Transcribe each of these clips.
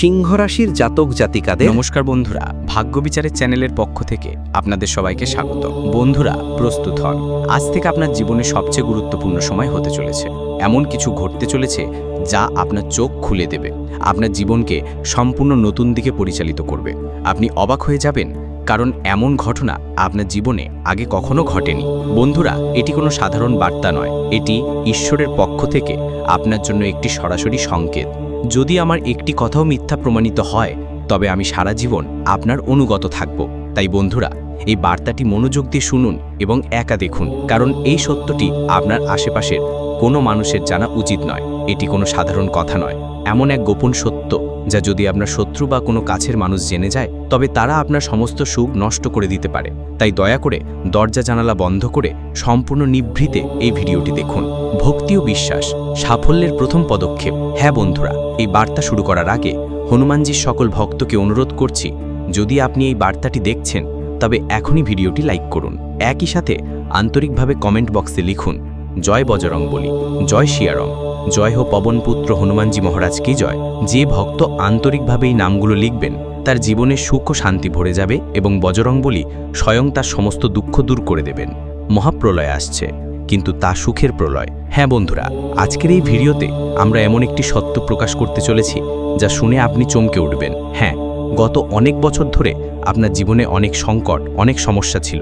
সিংহ রাশির জাতক জাতিকাদের নমস্কার বন্ধুরা, ভাগ্য বিচারের চ্যানেলের পক্ষ থেকে আপনাদের সবাইকে স্বাগত। বন্ধুরা, প্রস্তুত হন। আজ থেকে আপনার জীবনে সবচেয়ে গুরুত্বপূর্ণ সময় হতে চলেছে। এমন কিছু ঘটতে চলেছে যা আপনার চোখ খুলে দেবে। আপনার জীবনকে সম্পূর্ণ নতুন দিকে পরিচালিত করবে। আপনি অবাক হয়ে যাবেন, কারণ এমন ঘটনা আপনার জীবনে আগে কখনো ঘটেনি। বন্ধুরা, এটি কোনো সাধারণ বার্তা নয়। এটি ঈশ্বরের পক্ষ থেকে আপনার জন্য একটি সরাসরি সংকেত। যদি আমার একটি কথাও মিথ্যা প্রমাণিত হয়, তবে আমি সারা জীবন আপনার অনুগত থাকব। তাই বন্ধুরা, এই বার্তাটি মনোযোগ দিয়ে শুনুন এবং একা দেখুন, কারণ এই সত্যটি আপনার আশেপাশের কোনো মানুষের জানা উচিত নয়। এটি কোনো সাধারণ কথা নয়। এমন এক গোপন সত্য, যা যদি আপনার শত্রু বা কোনো কাছের মানুষ জেনে যায়, তবে তারা আপনার সমস্ত সুখ নষ্ট করে দিতে পারে। তাই দয়া করে দরজা জানালা বন্ধ করে সম্পূর্ণ নিভৃতে এই ভিডিওটি দেখুন। ভক্তি ও বিশ্বাস, সাফল্যের প্রথম পদক্ষেপ। হ্যাঁ বন্ধুরা, এই বার্তা শুরু করার আগে হনুমানজির সকল ভক্তকে অনুরোধ করছি, যদি আপনি এই বার্তাটি দেখছেন, তবে এখনই ভিডিওটি লাইক করুন। একই সাথে আন্তরিকভাবে কমেন্ট বক্সে লিখুন, জয় বজরং বলি, জয় শিয়ারং। জয় হো পবনপুত্র হনুমানজি মহারাজ কি জয়? যে ভক্ত আন্তরিকভাবে এই নামগুলো লিখবেন, তার জীবনে সুখ ও শান্তি ভরে যাবে এবং বজরং বলি স্বয়ং তার সমস্ত দুঃখ দূর করে দেবেন। মহাপ্রলয় আসছে, কিন্তু তা সুখের প্রলয়। হ্যাঁ বন্ধুরা, আজকের এই ভিডিওতে আমরা এমন একটি সত্য প্রকাশ করতে চলেছি, যা শুনে আপনি চমকে উঠবেন। হ্যাঁ গত অনেক বছর ধরে আপনার জীবনে অনেক সংকট, অনেক সমস্যা ছিল।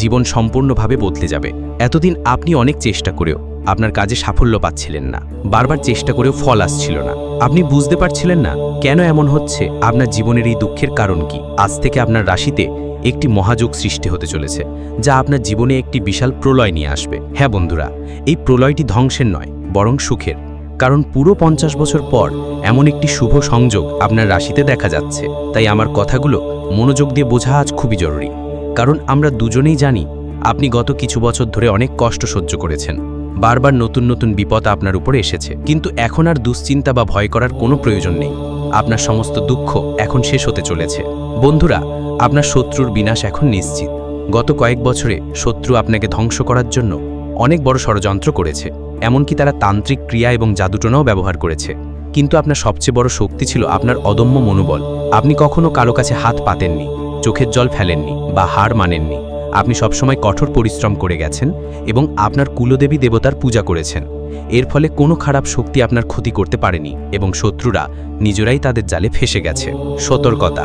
জীবন সম্পূর্ণভাবে বদলে যাবে। এতদিন আপনি অনেক চেষ্টা করেও আপনার কাজে সাফল্য পাচ্ছিলেন না। বারবার চেষ্টা করেও ফল আসছিল না। আপনি বুঝতে পারছিলেন না কেন এমন হচ্ছে? আপনার জীবনের এই দুঃখের কারণ কি? আজ থেকে আপনার রাশিতে একটি মহাযোগ সৃষ্টি হতে চলেছে, যা আপনার জীবনে একটি বিশাল প্রলয় নিয়ে আসবে। হ্যাঁ বন্ধুরা, এই প্রলয়টি ধ্বংসের নয়, বরং সুখের। কারণ পুরো পঞ্চাশ বছর পর এমন একটি শুভ সংযোগ আপনার রাশিতে দেখা যাচ্ছে। তাই আমার কথাগুলো মনোযোগ দিয়ে বোঝা আজ খুবই জরুরি। কারণ আমরা দুজনেই জানি, আপনি গত কিছু বছর ধরে অনেক কষ্ট সহ্য করেছেন। বারবার নতুন নতুন বিপদ আপনার উপরে এসেছে। কিন্তু এখন আর দুশ্চিন্তা বা ভয় করার কোনো প্রয়োজন নেই। আপনার সমস্ত দুঃখ এখন শেষ হতে চলেছে। বন্ধুরা, আপনার শত্রুর বিনাশ এখন নিশ্চিত। গত কয়েক বছরে শত্রু আপনাকে ধ্বংস করার জন্য অনেক বড় ষড়যন্ত্র করেছে। এমনকি তারা তান্ত্রিক ক্রিয়া এবং জাদুটনাও ব্যবহার করেছে। কিন্তু আপনার সবচেয়ে বড় শক্তি ছিল আপনার অদম্য মনোবল। আপনি কখনো কারও কাছে হাত পাতেননি, চোখের জল ফেলেননি বা হার মানেননি। আপনি সবসময় কঠোর পরিশ্রম করে গেছেন এবং আপনার কুলদেবী দেবতার পূজা করেছেন। এর ফলে কোনো খারাপ শক্তি আপনার ক্ষতি করতে পারেনি এবং শত্রুরা নিজেরাই তাদের জালে ফেসে গেছে। সতর্কতা,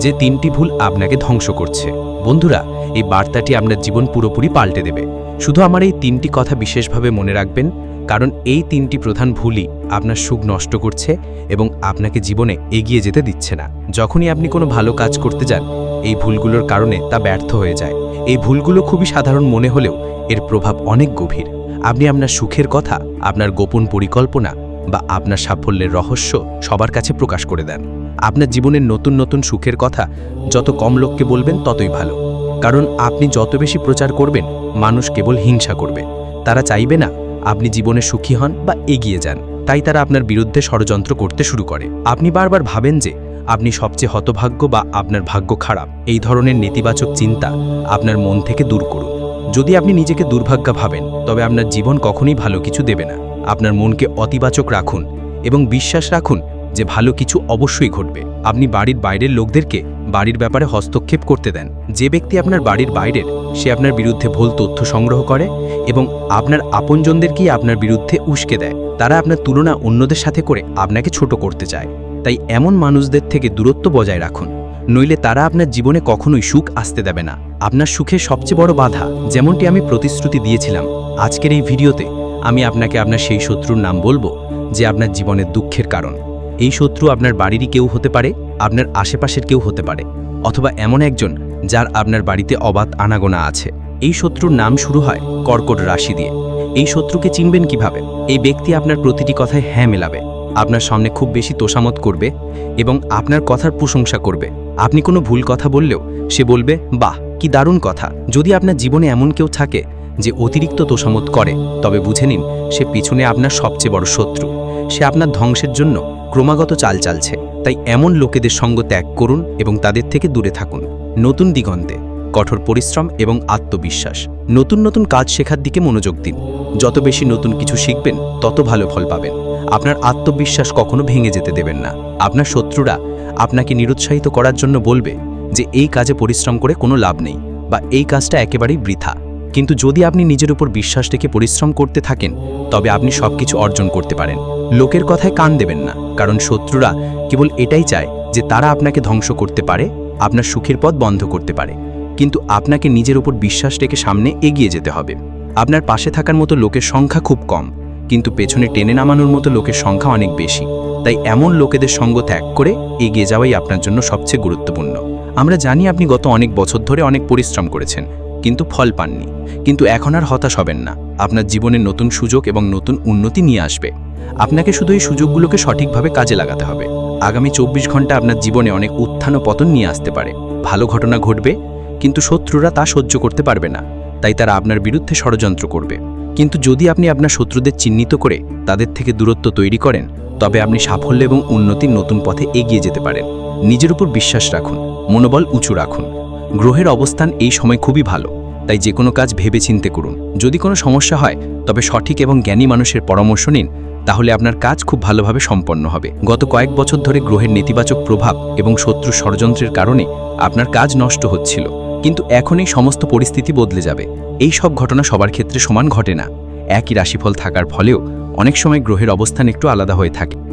যে তিনটি ভুল আপনাকে ধ্বংস করছে। বন্ধুরা, এই বার্তাটি আপনার জীবন পুরোপুরি পাল্টে দেবে। শুধু আমার এই তিনটি কথা বিশেষভাবে মনে রাখবেন, কারণ এই তিনটি প্রধান ভুলই আপনার সুখ নষ্ট করছে এবং আপনাকে জীবনে এগিয়ে যেতে দিচ্ছে না। যখনই আপনি কোনো ভালো কাজ করতে যান এই ভুলগুলোর কারণে তা ব্যর্থ হয়ে যায়। এই ভুলগুলো খুবই সাধারণ মনে হলেও এর প্রভাব অনেক গভীর। আপনি আপনার সুখের কথা, আপনার গোপন পরিকল্পনা বা আপনার সাফল্যের রহস্য সবার কাছে প্রকাশ করে দেন। আপনার জীবনের নতুন নতুন সুখের কথা যত কম লোককে বলবেন ততই ভালো। কারণ আপনি যত বেশি প্রচার করবেন, মানুষ কেবল হিংসা করবে। তারা চাইবে না আপনি জীবনে সুখী হন বা এগিয়ে যান। তাই তারা আপনার বিরুদ্ধে ষড়যন্ত্র করতে শুরু করে। আপনি বারবার ভাবেন যে আপনি সবচেয়ে হতভাগ্য বা আপনার ভাগ্য খারাপ। এই ধরনের নেতিবাচক চিন্তা আপনার মন থেকে দূর করুন। যদি আপনি নিজেকে দুর্ভাগ্য ভাবেন, তবে আপনার জীবন কখনই ভালো কিছু দেবে না। আপনার মনকে অতিবাচক রাখুন এবং বিশ্বাস রাখুন যে ভালো কিছু অবশ্যই ঘটবে। আপনি বাড়ির বাইরের লোকদেরকে বাড়ির ব্যাপারে হস্তক্ষেপ করতে দেন। যে ব্যক্তি আপনার বাড়ির বাইরের, সে আপনার বিরুদ্ধে ভুল তথ্য সংগ্রহ করে এবং আপনার আপনজনদেরকেই আপনার বিরুদ্ধে উস্কে দেয়। তারা আপনার তুলনা অন্যদের সাথে করে আপনাকে ছোট করতে চায়। তাই এমন মানুষদের থেকে দূরত্ব বজায় রাখুন। নইলে তারা আপনার জীবনে কখনোই সুখ আসতে দেবে না। আপনার সুখের সবচেয়ে বড় বাধা, যেমনটি আমি প্রতিশ্রুতি দিয়েছিলাম আজকের এই ভিডিওতে, আমি আপনাকে আপনার সেই শত্রুর নাম বলব, যে আপনার জীবনের দুঃখের কারণ। এই শত্রু আপনার বাড়িরই কেউ হতে পারে, আপনার আশেপাশের কেউ হতে পারে, অথবা এমন একজন যার আপনার বাড়িতে অবাধ আনাগোনা আছে। এই শত্রুর নাম শুরু হয় কর্কট রাশি দিয়ে। এই শত্রুকে চিনবেন কীভাবে? এই ব্যক্তি আপনার প্রতিটি কথায় হ্যাঁ মেলাবে। আপনার সামনে খুব বেশি তোষামত করবে এবং আপনার কথার প্রশংসা করবে। আপনি কোনো ভুল কথা বললেও সে বলবে, বাহ, কি দারুণ কথা। যদি আপনার জীবনে এমন কেউ থাকে যে অতিরিক্ত তোষামত করে, তবে বুঝে নিন সে পিছনে আপনার সবচেয়ে বড় শত্রু। সে আপনার ধ্বংসের জন্য ক্রমাগত চাল চালছে। তাই এমন লোকেদের সঙ্গ ত্যাগ করুন এবং তাদের থেকে দূরে থাকুন। নতুন দিগন্তে। কঠোর পরিশ্রম এবং আত্মবিশ্বাস। নতুন নতুন কাজ শেখার দিকে মনোযোগ দিন। যত বেশি নতুন কিছু শিখবেন, তত ভালো ফল পাবেন। আপনার আত্মবিশ্বাস কখনো ভেঙে যেতে দেবেন না। আপনার শত্রুরা আপনাকে নিরুৎসাহিত করার জন্য বলবে যে, এই কাজে পরিশ্রম করে কোনো লাভ নেই বা এই কাজটা একেবারেই বৃথা। কিন্তু যদি আপনি নিজের উপর বিশ্বাস রেখে পরিশ্রম করতে থাকেন, তবে আপনি সবকিছু অর্জন করতে পারেন। লোকের কথায় কান দেবেন না, কারণ শত্রুরা কেবল এটাই চায় যে, তারা আপনাকে ধ্বংস করতে পারে, আপনার সুখের পথ বন্ধ করতে পারে। কিন্তু আপনাকে নিজের উপর বিশ্বাস রেখে সামনে এগিয়ে যেতে হবে। আপনার পাশে থাকার মতো লোকের সংখ্যা খুব কম, কিন্তু পেছনে টেনে নামানোর মতো লোকের সংখ্যা অনেক বেশি। তাই এমন লোকেদের সঙ্গ ত্যাগ করে এগিয়ে যাওয়াই আপনার জন্য সবচেয়ে গুরুত্বপূর্ণ। আমরা জানি আপনি গত অনেক বছর ধরে অনেক পরিশ্রম করেছেন, কিন্তু ফল পাননি। কিন্তু এখন আর হতাশ হবেন না। আপনার জীবনে নতুন সুযোগ এবং নতুন উন্নতি নিয়ে আসবে। আপনাকে শুধু এই সুযোগগুলোকে সঠিকভাবে কাজে লাগাতে হবে। আগামী চব্বিশ ঘণ্টা আপনার জীবনে অনেক উত্থান ও পতন নিয়ে আসতে পারে। ভালো ঘটনা ঘটবে কিন্তু শত্রুরা তা সহ্য করতে পারবে না, তাই তারা আপনার বিরুদ্ধে ষড়যন্ত্র করবে। কিন্তু যদি আপনি আপনার শত্রুদের চিহ্নিত করে তাদের থেকে দূরত্ব তৈরি করেন, তবে আপনি সাফল্য এবং উন্নতির নতুন পথে এগিয়ে যেতে পারেন। নিজের উপর বিশ্বাস রাখুন, মনোবল উঁচু রাখুন। গ্রহের অবস্থান এই সময় খুবই ভালো, তাই যে কোনো কাজ ভেবে চিন্তে করুন। যদি কোনো সমস্যা হয়, তবে সঠিক এবং জ্ঞানী মানুষের পরামর্শ নিন, তাহলে আপনার কাজ খুব ভালোভাবে সম্পন্ন হবে। গত কয়েক বছর ধরে গ্রহের নেতিবাচক প্রভাব এবং শত্রু ষড়যন্ত্রের কারণে আপনার কাজ নষ্ট হচ্ছিল। কিন্তু এখনই সমস্ত পরিস্থিতি বদলে যাবে। এই সব ঘটনা সবার ক্ষেত্রে সমান ঘটে না। একই রাশিফল থাকার ফলেও অনেক সময় গ্রহের অবস্থান একটু আলাদা হয়ে থাকে।